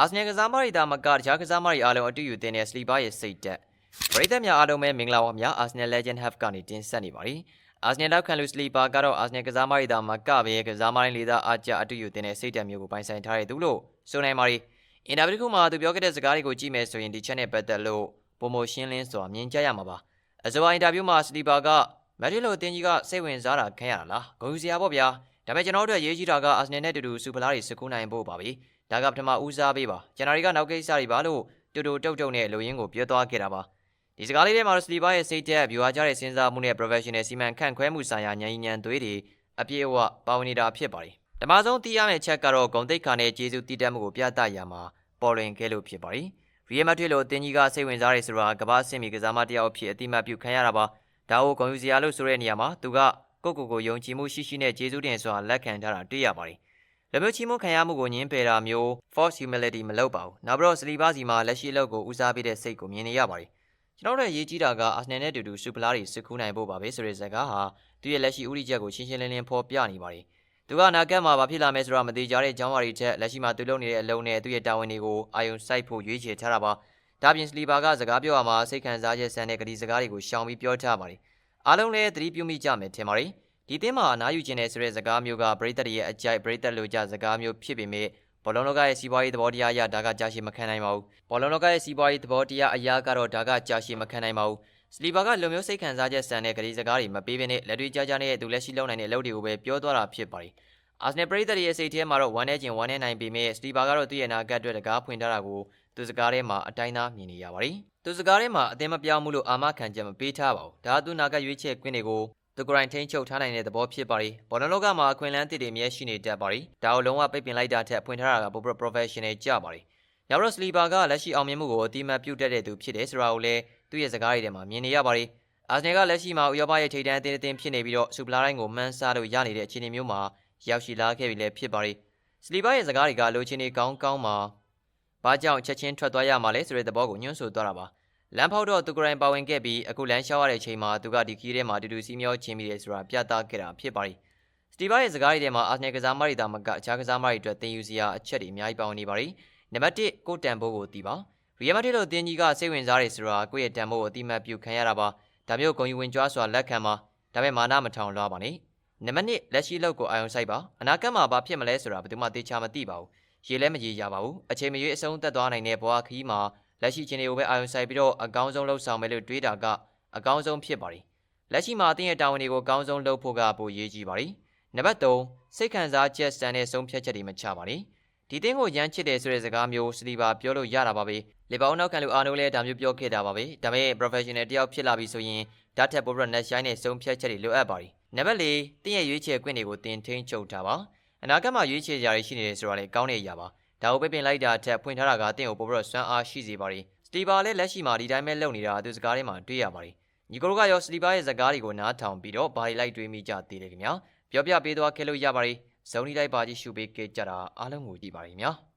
အာဆနယ်ကစားမတွေဒါမကတခြားကစားမတွေအားလုံးအတူယူတင်တဲ့စလီပါရဲ့စိတ်တက်ပရိသတ်များအားလုံးပဲမင်္ဂလာပါများအာဆနယ် Legend Half ကနေတင်ဆက်နေပါတယ်အာဆနယ်နောက်ခံလူစလီပါကတော့အာဆနယ်ကစားမတွေဒါမကပဲကစားမတိုင်းလေးသားအကြအတူယူတင်တဲ့စိတ်တက်မျိုးကိုပိုင်ဆိုင်ထားတဲ့သူလို့ဆိုနိုင်ပါတယ်အင်တာဗျူးတစ်ခုမှာသူပြောခဲ့တဲ့စကားတွေကိုကြည့်မယ်ဆိုရင်ဒီချက်နဲ့ပတ်သက်လို့ပုံမရှင်းလင်းစွာမြင်ကြရမှာပါအစဝါအင်တာဗျူးမှာစလီပါကမက်ဒရစ်လိုအတင်းကြီးကစိတ်ဝင်စားတာခံရတာလားဂုဏ်ယူစရာပေါ့ဗျာဒါပေမဲ့ကျွန်တော်တို့အတွက်ရေးကြီးတာကအာဆနယ်နဲ့တူတူစူပလာတွေစကူးနိုင်ဖို့ပါပဲ ဒါကပထမဦးစားပေးပါကျွန်တော်တွေကနောက်ကိစ္စတွေပါလို့တူတူတုတ်တုတ်နဲ့လူရင်းကိုပြောသွားခဲ့တာပါဒီစကားလေးထဲမှာစလီပါရဲ့စိတ်သက်ဗျူဟာကြတဲ့စဉ်းစားမှုနဲ့ professional စီမံခန့်ခွဲမှုဆိုင်ရာဉာဏ်ဉာဏ်သွေးတွေအပြည့်အဝပါဝင်နေတာဖြစ်ပါတယ်ဓမ္မဆုံးသိရမယ့်ချက်ကတော့ဂုံတိတ်ခါနဲ့ဂျေစုတည်တတ်မှုကိုပြသရမှာပေါ်လွင်ခဲ့လို့ဖြစ်ပါတယ်ရီယယ်မက်ဒရစ်လိုအတင်းကြီးကစိတ်ဝင်စားရဲဆိုတာကမ္ဘာအဆင့်မီကစားမတစ်ယောက်အဖြစ်အတိမတ်ပြုခံရတာပါဒါကိုဂုံယူစရာလို့ဆိုတဲ့နေရာမှာသူကကိုယ့်ကိုယ်ကိုယုံကြည်မှုရှိရှိနဲ့ဂျေစုတင်စွာလက်ခံထားတာတွေ့ရပါတယ်။ လက်မျိုးချီးမွမ်းခံရမှုကိုညှင်းပယ်တာမျိုး false humility မလုပ်ပါဘူး။နောက်ပြီးတော့စလီပါစီမှာလက်ရှိအလုပ်ကိုဦးစားပေးတဲ့စိတ်ကိုမြင်နေရပါတယ်။ကျွန်တော်တို့ရေးကြည့်တာကအာဆနယ်နဲ့အတူတူစူပလာတွေစစ်ကူးနိုင်ဖို့ပါပဲဆိုတဲ့ဇာတ်ကားဟာသူ့ရဲ့လက်ရှိဥတီချက်ကိုရှင်းရှင်းလင်းလင်းဖော်ပြနေပါတယ်။သူကအနာဂတ်မှာဘာဖြစ်လာမယ်ဆိုတာမသိကြတဲ့အကြောင်းအရာတွေချက်လက်ရှိမှာသူလုပ်နေတဲ့အလုပ်နဲ့သူ့ရဲ့တာဝန်တွေကိုအာယုံစိုက်ဖို့ရွေးချယ်ထားတာပါ။ဒါပြင်စလီပါကစကားပြောရမှာစိတ်ခံစားချက်ဆန်တဲ့ကတိစကားတွေကိုရှောင်ပြီးပြောထားပါတယ်။အားလုံးလည်းသတိပြုမိကြမယ်ထင်ပါတယ်။ ဒီသင်းမှာအနားယူခြင်းနဲ့ဆိုတဲ့စကားမျိုးကပရိသတ်တွေရဲ့အကြိုက်ပရိသတ်လိုကြစကားမျိုးဖြစ်ပေမဲ့ဘောလုံးလောကရဲ့စီးပွားရေးသဘောတရားအရဒါကကြာရှည်မခံနိုင်ပါဘူးဘောလုံးလောကရဲ့စီးပွားရေးသဘောတရားအရာကတော့ဒါကကြာရှည်မခံနိုင်ပါဘူးစလီဘာကလူမျိုးစိတ်ခံစားချက်ဆန်တဲ့ကလေးစကားတွေမပေးဘဲနဲ့လက်တွေ့ကြကြနဲ့သူလက်ရှိလုပ်နိုင်တဲ့အလုပ်တွေကိုပဲပြောသွားတာဖြစ်ပါတယ်အာဆနယ်ပရိသတ်ရဲ့စိတ်ထဲမှာတော့ဝမ်းနေခြင်းဝမ်းနေနိုင်ပေမဲ့စလီဘာကတော့သူ့ရဲ့အနာဂတ်အတွက်တကားဖွင့်ထားတာကိုသူစကားထဲမှာအတိုင်းသားမြင်နေရပါတယ်သူစကားထဲမှာအသင်းမပြောင်းမှုလို့အာမခံချက်မပေးထားပါဘူးဒါကသူနာဂတ်ရွေးချယ်ခွင့်တွေကို သူကိုယ်တိုင်ထိန်းချုပ်ထားနိုင်တဲ့သဘောဖြစ်ပါရီဘောလုံးလောကမှာအခွင့်အလမ်းတစ်တွေအမြဲရှိနေတတ်ပါရီဒါကိုလုံးဝပိတ်ပင်လိုက်တာထက်ဖွင့်ထားတာကပို professional ကြပါရီနောက်တော့စလီဘာကလက်ရှိအောင်မြင်မှုကိုအတိမတ်ပြုတ်တတ်တဲ့သူဖြစ်တယ်ဆိုတာကိုလည်းသူ့ရဲ့စကားတွေထဲမှာမြင်နေရပါရီအာဆနယ်ကလက်ရှိမှာဥရောပရဲ့ထိပ်တန်းအသင်းအသင်းဖြစ်နေပြီးတော့စူပလာတိုင်းကိုမှန်းဆလို့ရနေတဲ့အခြေအနေမျိုးမှာရောက်ရှိလာခဲ့ပြီလည်းဖြစ်ပါရီစလီဘာရဲ့စကားတွေကလိုချင်နေကောင်းကောင်းမှာဘာကြောင့်ချက်ချင်းထွက်သွားရမှာလဲဆိုတဲ့သဘောကိုညွှန်းဆိုသွားတာပါ လမ်းဖောက်တော့သူကိုယ်တိုင်ပါဝင်ခဲ့ပြီးအခုလမ်းလျှောက်ရတဲ့အချိန်မှာသူကဒီခီးထဲမှာအတူတူစီးမျောချင်းမိတယ်ဆိုတာပြသခဲ့တာဖြစ်ပါတယ်။စတီဗာရဲ့စကားတွေထဲမှာအာဆနယ်ကစားမတွေတာမကအခြားကစားမတွေအတွက်သင်ယူစရာအချက်တွေအများကြီးပါဝင်နေပါတယ်။နံပါတ်1ကိုတန်ဖိုးကိုတီးပါ။ရီယယ်မက်ဒရစ်လိုတင်းကြီးကစိတ်ဝင်စားတယ်ဆိုတာကိုယ့်ရဲ့တန်ဖိုးကိုအတိမတ်ပြုခံရတာပါ။ဒါမျိုးဂုံယူဝင်ကြွားစွာလက်ခံပါ။ဒါပေမဲ့မာနမထောင်လွှားပါနဲ့။နံပါတ်2လက်ရှိလောက်ကိုအာရုံစိုက်ပါ။အနာဂတ်မှာဘာဖြစ်မလဲဆိုတာဘယ်သူမှသိချာမသိပါဘူး။ရေလဲမရေရပါဘူး။အချိန်မရွေးအဆုံးသက်သွားနိုင်တဲ့ဘဝခီးမှာ လက်ရှိချင်းတွေကိုပဲအာရုံစိုက်ပြီးတော့အကောင်းဆုံးလှုပ်ဆောင်မယ်လို့တွေးတာကအကောင်းဆုံးဖြစ်ပါတယ်။လက်ရှိမှာအသင်းရဲ့တာဝန်တွေကိုအကောင်းဆုံးလုပ်ဖို့ကပိုရေးကြီးပါတယ်။နံပါတ်3စိတ်ခံစားချက်စံတဲ့ဆုံးဖြတ်ချက်တွေမချပါနဲ့။ဒီသင်းကိုရမ်းချစ်တယ်ဆိုတဲ့စကားမျိုးစတီဘာပြောလို့ရတာပါပဲ။လေဘောင်းနောက်ခံလူအားလုံးလည်းဒါမျိုးပြောခဲ့တာပါပဲ။ဒါပေမဲ့ professional တယောက်ဖြစ်လာပြီဆိုရင်ဓာတ်ထက်ပိုပြီးတော့ net shine နဲ့ဆုံးဖြတ်ချက်တွေလိုအပ်ပါတယ်။နံပါတ်4တင်းရဲ့ရွေးချယ်ခွင့်တွေကိုတင်ထိန်ချုပ်ထားပါ။အနာဂတ်မှာရွေးချယ်ကြရရှိနေတယ်ဆိုတာလည်းကောင်းတဲ့အရာပါ။ ဒါကိုပြပင်လိုက်တာအထက်ဖွင့်ထားတာကအသင်းကိုပိုပြီးတော့စွမ်းအားရှိစေပါတယ်။စတီဘာလည်းလက်ရှိမှာဒီတိုင်းပဲလုပ်နေတာသူစကားထဲမှာတွေ့ရပါတယ်။ညီကိုတို့ကရောစတီဘာရဲ့စကားတွေကိုနားထောင်ပြီးတော့ဘာတွေလိုက်တွေးမိကြသေးတယ်ခင်ဗျာ။ပြောပြပေးသွားခဲ့လို့ရပါတယ်။ဇုံနီလိုက်ပါကြီးရှုပေးခဲ့ကြတာအားလုံးကိုကြည့်ပါရခင်ဗျာ။